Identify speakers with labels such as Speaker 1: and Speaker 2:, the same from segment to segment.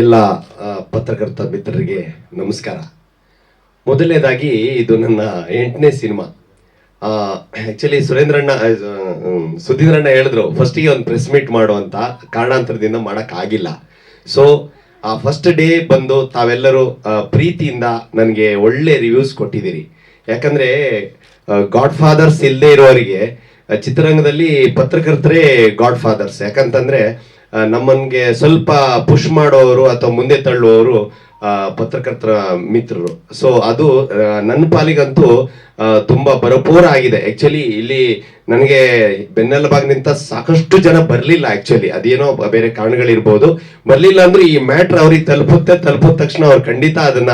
Speaker 1: ಎಲ್ಲ ಪತ್ರಕರ್ತ ಮಿತ್ರರಿಗೆ ನಮಸ್ಕಾರ. ಮೊದಲನೇದಾಗಿ ಇದು ನನ್ನ ಎಂಟನೇ ಸಿನಿಮಾ. ಆಕ್ಚುಲಿ ಸುರೇಂದ್ರಣ್ಣ ಸುಧೀಂದ್ರಣ್ಣ ಹೇಳಿದ್ರು ಫಸ್ಟಿಗೆ ಒಂದು ಪ್ರೆಸ್ ಮೀಟ್ ಮಾಡುವಂತ ಕಾರಣಾಂತರದಿಂದ ಮಾಡೋಕ್ಕಾಗಿಲ್ಲ. ಸೊ ಆ ಫಸ್ಟ್ ಡೇ ಬಂದು ತಾವೆಲ್ಲರೂ ಪ್ರೀತಿಯಿಂದ ನನಗೆ ಒಳ್ಳೆ ರಿವ್ಯೂಸ್ ಕೊಟ್ಟಿದ್ದೀರಿ. ಯಾಕಂದರೆ ಗಾಡ್ ಫಾದರ್ಸ್ ಇಲ್ಲದೆ ಇರೋರಿಗೆ ಚಿತ್ರರಂಗದಲ್ಲಿ ಪತ್ರಕರ್ತರೇ ಗಾಡ್ ಫಾದರ್ಸ್ ಯಾಕಂತಂದರೆ ನಮ್ಮನ್ಗೆ ಸ್ವಲ್ಪ ಪುಷ್ ಮಾಡೋರು ಅಥವಾ ಮುಂದೆ ತಳ್ಳುವವರು ಪತ್ರಕರ್ತರ ಮಿತ್ರರು. ಸೊ ಅದು ನನ್ನ ಪಾಲಿಗಂತೂ ತುಂಬಾ ಭರಪೂರ ಆಗಿದೆ. ಆಕ್ಚುಲಿ ಇಲ್ಲಿ ನನಗೆ ನಿಂತ ಸಾಕಷ್ಟು ಜನ ಬರ್ಲಿಲ್ಲ ಆಕ್ಚುಲಿ ಅದೇನೋ ಬೇರೆ ಕಾರಣಗಳಿರ್ಬೋದು. ಬರ್ಲಿಲ್ಲ ಅಂದ್ರೆ ಈ ಮ್ಯಾಟ್ರ್ ಅವ್ರಿಗೆ ತಲುಪುತ್ತೆ, ತಲುಪಿದ ತಕ್ಷಣ ಅವ್ರು ಖಂಡಿತ ಅದನ್ನ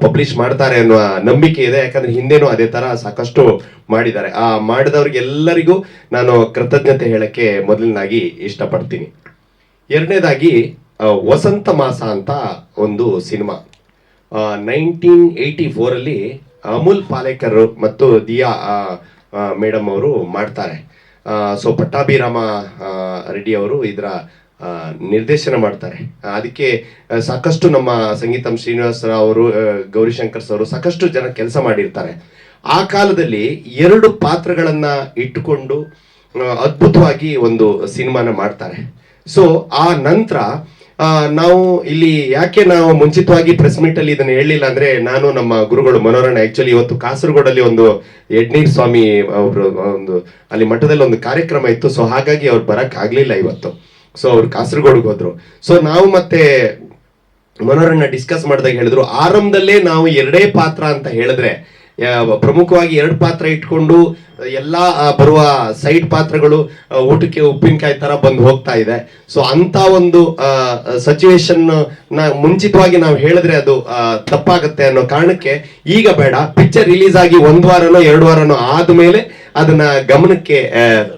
Speaker 1: ಪಬ್ಲಿಷ್ ಮಾಡ್ತಾರೆ ಅನ್ನುವ ನಂಬಿಕೆ ಇದೆ. ಯಾಕಂದ್ರೆ ಹಿಂದೆನೂ ಅದೇ ತರ ಸಾಕಷ್ಟು ಮಾಡಿದ್ದಾರೆ. ಆ, ಮಾಡಿದವ್ರಿಗೆಲ್ಲರಿಗೂ ನಾನು ಕೃತಜ್ಞತೆ ಹೇಳಕ್ಕೆ ಮೊದಲನಾಗಿ ಇಷ್ಟಪಡ್ತೀನಿ. ಎರಡನೇದಾಗಿ ವಸಂತ ಮಾಸ ಅಂತ ಒಂದು ಸಿನಿಮಾ. ನೈನ್ಟೀನ್ ಏಯ್ಟಿ ಫೋರಲ್ಲಿ ಅಮೂಲ್ ಪಾಲೇಕರ್ ಮತ್ತು ದಿಯಾ ಮೇಡಮ್ ಅವರು ಮಾಡ್ತಾರೆ. ಸೊ, ಪಟ್ಟಾಭಿರಾಮ ರೆಡ್ಡಿ ಅವರು ಇದರ ನಿರ್ದೇಶನ ಮಾಡ್ತಾರೆ. ಅದಕ್ಕೆ ಸಾಕಷ್ಟು ನಮ್ಮ ಸಂಗೀತಂ ಶ್ರೀನಿವಾಸ ಅವರು ಗೌರಿಶಂಕರ್ ಸರ್ ಅವರು ಸಾಕಷ್ಟು ಜನ ಕೆಲಸ ಮಾಡಿರ್ತಾರೆ. ಆ ಕಾಲದಲ್ಲಿ ಎರಡು ಪಾತ್ರಗಳನ್ನು ಇಟ್ಟುಕೊಂಡು ಅದ್ಭುತವಾಗಿ ಒಂದು ಸಿನಿಮಾನ ಮಾಡ್ತಾರೆ. ಸೊ ಆ ನಂತರ ನಾವು ಇಲ್ಲಿ ಯಾಕೆ ನಾವು ಮುಂಚಿತವಾಗಿ ಪ್ರೆಸ್ ಮೀಟ್ ಅಲ್ಲಿ ಇದನ್ನ ಹೇಳಲಿಲ್ಲ ಅಂದ್ರೆ ನಾನು ನಮ್ಮ ಗುರುಗಳು ಮನೋರಣ ಆಕ್ಚುಲಿ ಇವತ್ತು ಕಾಸರಗೋಡಲ್ಲಿ ಒಂದು ಯಡ್ನೀರ್ ಸ್ವಾಮಿ ಅವರು, ಒಂದು ಅಲ್ಲಿ ಮಠದಲ್ಲಿ ಒಂದು ಕಾರ್ಯಕ್ರಮ ಇತ್ತು. ಸೊ ಹಾಗಾಗಿ ಅವ್ರು ಬರಕ್ ಆಗ್ಲಿಲ್ಲ ಇವತ್ತು. ಸೊ ಅವ್ರು ಕಾಸರಗೋಡ್ಗೆ ಹೋದ್ರು. ಸೊ ನಾವು ಮತ್ತೆ ಮನೋರಣ್ಣ ಡಿಸ್ಕಸ್ ಮಾಡಿದಾಗ ಹೇಳಿದ್ರು, ಆರಂಭದಲ್ಲೇ ನಾವು ಎರಡೇ ಪಾತ್ರ ಅಂತ ಹೇಳಿದ್ರೆ ಪ್ರಮುಖವಾಗಿ ಎರಡು ಪಾತ್ರ ಇಟ್ಕೊಂಡು, ಎಲ್ಲ ಬರುವ ಸೈಡ್ ಪಾತ್ರಗಳು ಊಟಕ್ಕೆ ಉಪ್ಪಿನಕಾಯಿ ತರ ಬಂದು ಹೋಗ್ತಾ ಇದೆ. ಸೊ ಅಂತ ಒಂದು ಸಚುವೇಶನ್ನ ಮುಂಚಿತವಾಗಿ ನಾವು ಹೇಳಿದ್ರೆ ಅದು ತಪ್ಪಾಗುತ್ತೆ ಅನ್ನೋ ಕಾರಣಕ್ಕೆ ಈಗ ಬೇಡ. ಪಿಕ್ಚರ್ ರಿಲೀಸ್ ಆಗಿ ಒಂದ್ ವಾರನೋ, ಎರಡು ವಾರನೋ ಆದ್ಮೇಲೆ ಅದನ್ನ ಗಮನಕ್ಕೆ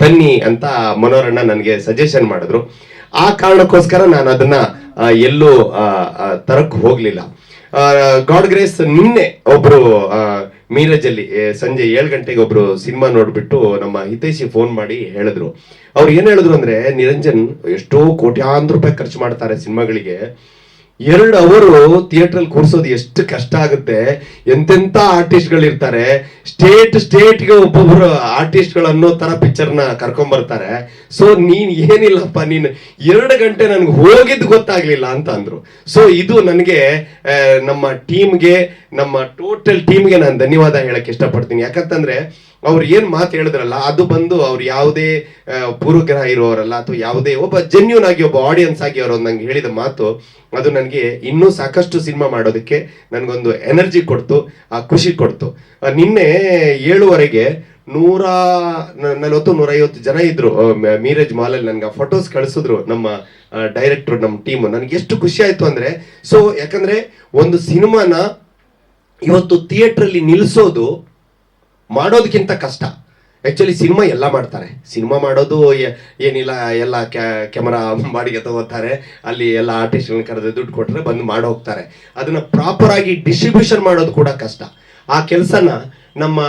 Speaker 1: ತನ್ನಿ ಅಂತ ಮನೋರಣ್ಣ ನನಗೆ ಸಜೆಷನ್ ಮಾಡಿದ್ರು. ಆ ಕಾರಣಕ್ಕೋಸ್ಕರ ನಾನು ಅದನ್ನ ಎಲ್ಲೂ ತರಕ್ ಹೋಗ್ಲಿಲ್ಲ. ಗಾಡ್ ಗ್ರೇಸ್ ನಿನ್ನೆ ಒಬ್ರು ಮೀರಜಲ್ಲಿ ಸಂಜೆ ಏಳು ಗಂಟೆಗೆ ಒಬ್ರು ಸಿನಿಮಾ ನೋಡ್ಬಿಟ್ಟು ನಮ್ಮ ಹಿತೈಷಿ ಫೋನ್ ಮಾಡಿ ಹೇಳಿದ್ರು. ಅವ್ರು ಏನ್ ಹೇಳಿದ್ರು ಅಂದ್ರೆ, ನಿರಂಜನ್ ಎಷ್ಟೋ ಕೋಟ್ಯಾಂತರ ರೂಪಾಯಿ ಖರ್ಚು ಮಾಡ್ತಾರೆ ಸಿನಿಮಾಗಳಿಗೆ. ಎರಡು ಅವರು ಥಿಯೇಟರ್ ಅಲ್ಲಿ ಕೂರ್ಸೋದು ಎಷ್ಟು ಕಷ್ಟ ಆಗುತ್ತೆ. ಎಂತೆಂತ ಆರ್ಟಿಸ್ಟ್ ಗಳಿರ್ತಾರೆ ಸ್ಟೇಟ್ ಸ್ಟೇಟ್ಗೆ ಒಬ್ಬೊಬ್ರು ಆರ್ಟಿಸ್ಟ್ಗಳು ಅನ್ನೋ ತರ ಪಿಕ್ಚರ್ನ ಕರ್ಕೊಂಡ್ ಬರ್ತಾರೆ ಸೊ ನೀನ್ ಏನಿಲ್ಲಪ್ಪ, ನೀನ್ ಎರಡು ಗಂಟೆ ನನಗೆ ಹೋಗಿದ್ದು ಗೊತ್ತಾಗ್ಲಿಲ್ಲ ಅಂತ ಅಂದ್ರು. ಸೊ ಇದು ನನಗೆ ನಮ್ಮ ಟೀಮ್ಗೆ ನಮ್ಮ ಟೋಟಲ್ ಟೀಮ್ಗೆ ನಾನು ಧನ್ಯವಾದ ಹೇಳಕ್ ಇಷ್ಟಪಡ್ತೀನಿ. ಯಾಕಂತಂದ್ರೆ ಅವ್ರು ಏನು ಮಾತು ಹೇಳಿದ್ರಲ್ಲ, ಅದು ಬಂದು ಅವ್ರು ಯಾವುದೇ ಪೂರ್ವಗ್ರಹ ಇರೋರಲ್ಲ ಅಥವಾ ಯಾವುದೇ ಒಬ್ಬ ಜೆನ್ಯೂನ್ ಆಗಿ ಒಬ್ಬ ಆಡಿಯನ್ಸ್ ಆಗಿ ಅವರು ನಂಗೆ ಹೇಳಿದ ಮಾತು, ಅದು ನನಗೆ ಇನ್ನೂ ಸಾಕಷ್ಟು ಸಿನಿಮಾ ಮಾಡೋದಕ್ಕೆ ನನಗೊಂದು ಎನರ್ಜಿ ಕೊಡ್ತು, ಆ ಖುಷಿ ಕೊಡ್ತು. ನಿನ್ನೆ ಏಳುವರೆಗೆ ನೂರ ನಲವತ್ತು, ನೂರೈವತ್ತು ಜನ ಇದ್ರು ಮೀರಜ್ ಮಾಲಲ್ಲಿ ನನ್ಗೆ ಫೋಟೋಸ್ ಕಳಿಸಿದ್ರು ನಮ್ಮ ಡೈರೆಕ್ಟರ್ ನಮ್ಮ ಟೀಮ್ ನನಗೆ ಎಷ್ಟು ಖುಷಿ ಆಯ್ತು ಅಂದ್ರೆ ಸೊ ಯಾಕಂದ್ರೆ ಒಂದು ಸಿನಿಮಾನ ಇವತ್ತು ಥಿಯೇಟ್ರಲ್ಲಿ ನಿಲ್ಲಿಸೋದು ಮಾಡೋದಕ್ಕಿಂತ ಕಷ್ಟ. ಆ್ಯಕ್ಚುಲಿ ಸಿನಿಮಾ ಎಲ್ಲ ಮಾಡ್ತಾರೆ. ಸಿನಿಮಾ ಮಾಡೋದು ಏನಿಲ್ಲ, ಎಲ್ಲ ಕ್ಯಾಮರಾ ಬಾಡಿಗೆ ತಗೋತಾರೆ. ಅಲ್ಲಿ ಎಲ್ಲ ಆರ್ಟಿಸ್ಟ್ಗಳನ್ನ ಕರೆದು ದುಡ್ಡು ಕೊಟ್ಟರೆ ಬಂದು ಮಾಡಿ ಹೋಗ್ತಾರೆ. ಅದನ್ನ ಪ್ರಾಪರ್ ಆಗಿ ಡಿಸ್ಟ್ರಿಬ್ಯೂಷನ್ ಮಾಡೋದು ಕೂಡ ಕಷ್ಟ. ಆ ಕೆಲಸನ ನಮ್ಮ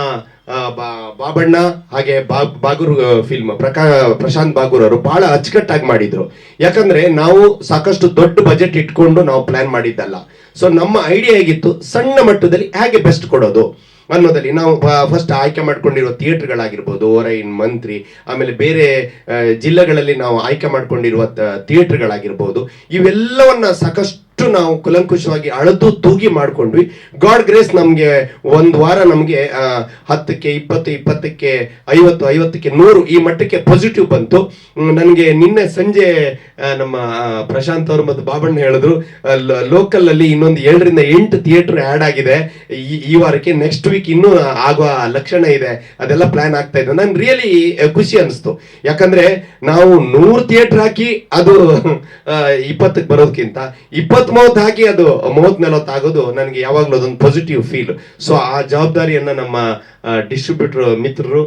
Speaker 1: ಬಾಬಣ್ಣ ಹಾಗೆ ಬಾ- ಬಾಗೂರ್ ಫಿಲ್ಮ್ ಪ್ರಕಾ ಪ್ರಶಾಂತ್ ಬಾಗೂರ್ ಅವರು ಬಹಳ ಅಚ್ಚುಕಟ್ಟಾಗಿ ಮಾಡಿದ್ರು. ಯಾಕಂದ್ರೆ ನಾವು ಸಾಕಷ್ಟು ದೊಡ್ಡ ಬಜೆಟ್ ಇಟ್ಕೊಂಡು ನಾವು ಪ್ಲಾನ್ ಮಾಡಿದ್ದಲ್ಲ. ಸೊ ನಮ್ಮ ಐಡಿಯಾ ಹೇಗಿತ್ತು? ಸಣ್ಣ ಮಟ್ಟದಲ್ಲಿ ಹೇಗೆ ಬೆಸ್ಟ್ ಕೊಡೋದು? ಅನ್ನೋದಲ್ಲಿ ನಾವು ಫಸ್ಟ್ ಆಯ್ಕೆ ಮಾಡ್ಕೊಂಡಿರೋ ಥಿಯೇಟ್ರ್ಗಳಾಗಿರ್ಬೋದು ಓರೈನ್, ಮಂತ್ರಿ, ಆಮೇಲೆ ಬೇರೆ ಜಿಲ್ಲೆಗಳಲ್ಲಿ ನಾವು ಆಯ್ಕೆ ಮಾಡ್ಕೊಂಡಿರುವ ಥಿಯೇಟ್ರ್ಗಳಾಗಿರ್ಬೋದು ಥಿಯೇಟರ್ಗಳಾಗಿರ್ಬೋದು ಇವೆಲ್ಲವನ್ನ ಸಾಕಷ್ಟು ನಾವು ಕುಲಂಕುಷವಾಗಿ ಅಳದು ತೂಗಿ ಮಾಡ್ಕೊಂಡ್ವಿ. ಗಾಡ್ ಗ್ರೇಸ್ ನಮಗೆ ಒಂದು ವಾರ ನಮಗೆ ಹತ್ತಕ್ಕೆ ಇಪ್ಪತ್ತು, ಇಪ್ಪತ್ತಕ್ಕೆ ಐವತ್ತು, ಐವತ್ತಕ್ಕೆ ನೂರು ಈ ಮಟ್ಟಕ್ಕೆ ಪಾಸಿಟಿವ್ ಬಂತು. ನನಗೆ ನಿನ್ನೆ ಸಂಜೆ ನಮ್ಮ ಪ್ರಶಾಂತ್ ಅವರು ಮತ್ತು ಬಾಬಣ್ಣ ಹೇಳಿದ್ರು ಲೋಕಲ್ ಅಲ್ಲಿ ಇನ್ನೊಂದು ಏಳರಿಂದ ಎಂಟು ಥಿಯೇಟರ್ ಆ್ಯಡ್ ಆಗಿದೆ. ಈ- ವಾರಕ್ಕೆ ನೆಕ್ಸ್ಟ್ ವೀಕ್ ಇನ್ನೂ ಆಗುವ ಲಕ್ಷಣ ಇದೆ. ಅದೆಲ್ಲ ಪ್ಲಾನ್ ಆಗ್ತಾ ಇದೆ. ನನ್ ರಿಯಲಿ ಖುಷಿ ಅನಿಸ್ತು. ಯಾಕಂದ್ರೆ ನಾವು ನೂರು ಥಿಯೇಟರ್ ಹಾಕಿ ಅದು ಇಪ್ಪತ್ತಕ್ಕೆ ಬರೋದಕ್ಕಿಂತ ಇಪ್ಪತ್ತ್ ಮೂವತ್ತು ಹಾಕಿ ಅದು ಮೂವತ್ ಮೇಲೆ ಆಗೋದು ನನಗೆ ಯಾವಾಗಲೂ ಅದೊಂದು ಪಾಸಿಟಿವ್ ಫೀಲ್ ಸೊ ಆ ಜವಾಬ್ದಾರಿಯನ್ನ ನಮ್ಮ ಡಿಸ್ಟ್ರಿಬ್ಯೂಟರ್ ಮಿತ್ರರು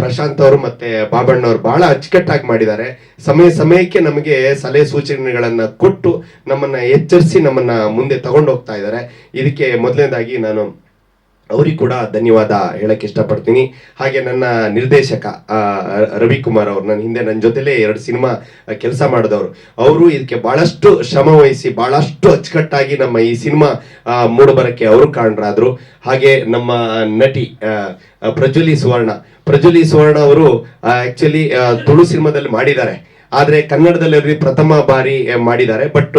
Speaker 1: ಪ್ರಶಾಂತ್ ಅವರು ಮತ್ತೆ ಬಾಬಣ್ಣ ಅವರು ಬಹಳ ಅಚ್ಚುಕಟ್ಟಾಗಿ ಮಾಡಿದ್ದಾರೆ. ಸಮಯ ಸಮಯಕ್ಕೆ ನಮಗೆ ಸಲಹೆ ಸೂಚನೆಗಳನ್ನ ಕೊಟ್ಟು ನಮ್ಮನ್ನ ಎಚ್ಚರಿಸಿ ನಮ್ಮನ್ನ ಮುಂದೆ ತಗೊಂಡು ಹೋಗ್ತಾ ಇದ್ದಾರೆ. ಇದಕ್ಕೆ ಮೊದಲನೇದಾಗಿ ನಾನು ಅವ್ರಿಗೆ ಕೂಡ ಧನ್ಯವಾದ ಹೇಳಕ್ ಇಷ್ಟಪಡ್ತೀನಿ. ಹಾಗೆ ನನ್ನ ನಿರ್ದೇಶಕ ರವಿಕುಮಾರ್ ಅವರು, ನನ್ನ ಹಿಂದೆ ನನ್ನ ಜೊತೆಲೇ ಎರಡು ಸಿನಿಮಾ ಕೆಲಸ ಮಾಡಿದವರು. ಅವರು ಇದಕ್ಕೆ ಬಹಳಷ್ಟು ಶ್ರಮ ವಹಿಸಿ, ಬಹಳಷ್ಟು ಅಚ್ಚುಕಟ್ಟಾಗಿ ನಮ್ಮ ಈ ಸಿನಿಮಾ ಮೂಡಬರಕ್ಕೆ ಅವರು ಕಾರಣರಾದರು ಹಾಗೆ ನಮ್ಮ ನಟಿ ಪ್ರಜ್ವಲಿ ಸುವರ್ಣ. ಪ್ರಜ್ವಲಿ ಸುವರ್ಣ ಅವರು ಆಕ್ಚುಲಿ ತುಳು ಸಿನಿಮಾದಲ್ಲಿ ಮಾಡಿದ್ದಾರೆ. ಆದರೆ ಕನ್ನಡದಲ್ಲಿ ಪ್ರಥಮ ಬಾರಿ ಮಾಡಿದ್ದಾರೆ. ಬಟ್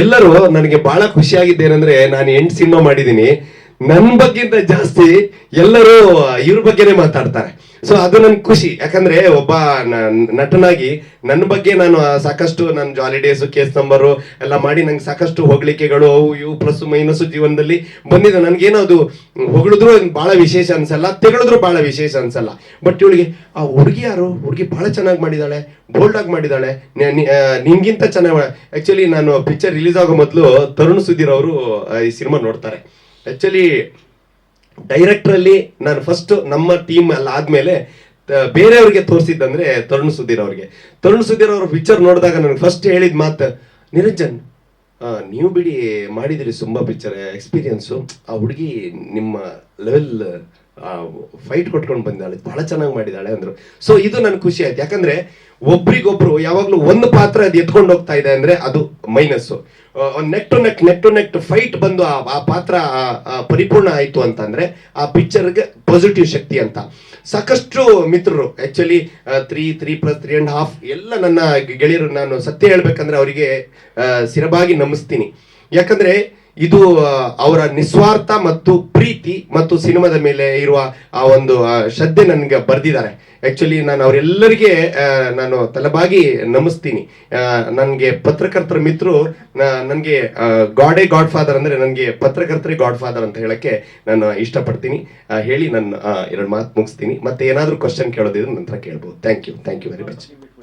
Speaker 1: ಎಲ್ಲರೂ ನನಗೆ ಬಹಳ ಖುಷಿಯಾಗಿದ್ದೇನೆಂದ್ರೆ ನಾನು ಎಂಟು ಸಿನಿಮಾ ಮಾಡಿದ್ದೀನಿ. ನನ್ನ ಬಗ್ಗಿಂತ ಜಾಸ್ತಿ ಎಲ್ಲರೂ ಇವ್ರ ಬಗ್ಗೆನೇ ಮಾತಾಡ್ತಾರೆ. ಸೊ ಅದು ನನ್ ಖುಷಿ. ಯಾಕಂದ್ರೆ ಒಬ್ಬ ನಟನಾಗಿ ನನ್ನ ಬಗ್ಗೆ ನಾನು ಸಾಕಷ್ಟು ನನ್ನ ಜಾಲಿಡೇಸ್ ಕೇಸ್ ನಂಬರು ಎಲ್ಲ ಮಾಡಿ ನಂಗೆ ಸಾಕಷ್ಟು ಹೊಗಳಿಕೆಗಳು ಅವು ಇವು ಪ್ಲಸ್ ಮೈನಸ್ ಜೀವನದಲ್ಲಿ ಬಂದಿದೆ. ನನ್ಗೇನೋ ಅದು ಹೊಗಳಿದ್ರು ಬಹಳ ವಿಶೇಷ ಅನ್ಸಲ್ಲ, ತೆಗಳಿದ್ರು ಬಹಳ ವಿಶೇಷ ಅನ್ಸಲ್ಲ. ಬಟ್ ಇವಳಿಗೆ, ಆ ಹುಡುಗಿ ಯಾರು? ಹುಡುಗಿ ಬಹಳ ಚೆನ್ನಾಗಿ ಮಾಡಿದಾಳೆ ಬೋಲ್ಡ್ ಆಗಿ ಮಾಡಿದಾಳೆ. ನಿಂಗಿಂತ ಚೆನ್ನಾಗಿ ಆಕ್ಚುಲಿ ನಾನು ಪಿಕ್ಚರ್ ರಿಲೀಸ್ ಆಗೋ ಮೊದಲು ತರುಣ್ ಸುಧೀರ್ ಅವರು ಈ ಸಿನಿಮಾ ನೋಡ್ತಾರೆ. ಆಕ್ಚುಲಿ ಡೈರೆಕ್ಟರ್ ಅಲ್ಲಿ ನಾನು ಫಸ್ಟ್ ನಮ್ಮ ಟೀಮ್ ಅಲ್ಲಿ ಆದ್ಮೇಲೆ ಬೇರೆಯವ್ರಿಗೆ ತೋರಿಸಿದ್ದಂದ್ರೆ ತರುಣ್ ಸುಧೀರ್ ಅವ್ರಿಗೆ. ತರುಣ್ ಸುಧೀರ್ ಅವ್ರ ಪಿಕ್ಚರ್ ನೋಡಿದಾಗ ನನಗೆ ಫಸ್ಟ್ ಹೇಳಿದ ಮಾತು, ನಿರಂಜನ್ ನೀವು ಬಿಡಿ, ಮಾಡಿದಿರಿ ತುಂಬಾ ಪಿಕ್ಚರ್ ಎಕ್ಸ್ಪೀರಿಯನ್ಸು ಆ ಹುಡುಗಿ ನಿಮ್ಮ ಲೆವೆಲ್ ಫೈಟ್ ಕೊಟ್ಕೊಂಡು ಬಂದಾಳೆ, ಬಹಳ ಚೆನ್ನಾಗಿ ಮಾಡಿದಾಳೆ ಅಂದ್ರು. ಸೊ ಇದು ನನ್ ಖುಷಿ ಆಯ್ತು. ಯಾಕಂದ್ರೆ ಒಬ್ರಿಗೊಬ್ರು ಯಾವಾಗ್ಲೂ ಒಂದು ಪಾತ್ರ ಅದು ಎತ್ಕೊಂಡು ಹೋಗ್ತಾ ಇದೆ ಅಂದ್ರೆ ಅದು minus neck to neck neck to neck fight ಬಂದು ಆ ಪಾತ್ರ ಪರಿಪೂರ್ಣ ಆಯ್ತು ಅಂತಂದ್ರೆ ಆ ಪಿಕ್ಚರ್ಗೆ ಪಾಸಿಟಿವ್ ಶಕ್ತಿ ಅಂತ. ಸಾಕಷ್ಟು ಮಿತ್ರರು actually three three plus three and half ಎಲ್ಲ ನನ್ನ ಗೆಳೆಯರು ನಾನು ಸತ್ಯ ಹೇಳ್ಬೇಕಂದ್ರೆ ಅವರಿಗೆ ಸಿರಬಾಗಿ ನಮಿಸ್ತೀನಿ. ಯಾಕಂದ್ರೆ ಇದು ಅವರ ನಿಸ್ವಾರ್ಥ ಮತ್ತು ಪ್ರೀತಿ ಮತ್ತು ಸಿನಿಮಾದ ಮೇಲೆ ಇರುವ, ಆ, ಒಂದು ಶ್ರದ್ಧೆ ನನಗೆ ಬರ್ದಿದ್ದಾರೆ. ಆಕ್ಚುಲಿ ನಾನು ಅವರೆಲ್ಲರಿಗೆ ನಾನು ತಲೆಬಾಗಿ ನಮಿಸ್ತೀನಿ. ನನಗೆ ಪತ್ರಕರ್ತರ ಮಿತ್ರರು ನನಗೆ ಗಾಡೇ ಗಾಡ್ ಫಾದರ್ ಅಂದ್ರೆ ನನಗೆ ಪತ್ರಕರ್ತರೇ ಗಾಡ್ ಫಾದರ್ ಅಂತ ಹೇಳಕ್ಕೆ ನಾನು ಇಷ್ಟಪಡ್ತೀನಿ. ಹೇಳಿ ನಾನು ಎರಡು ಮಾತು ಮುಗಿಸ್ತೀನಿ. ಮತ್ತೆ ಏನಾದರೂ ಕ್ವಶನ್ ಕೇಳೋದಿದ್ರೆ ನಂತರ ಕೇಳ್ಬೋದು. Thank you thank you very much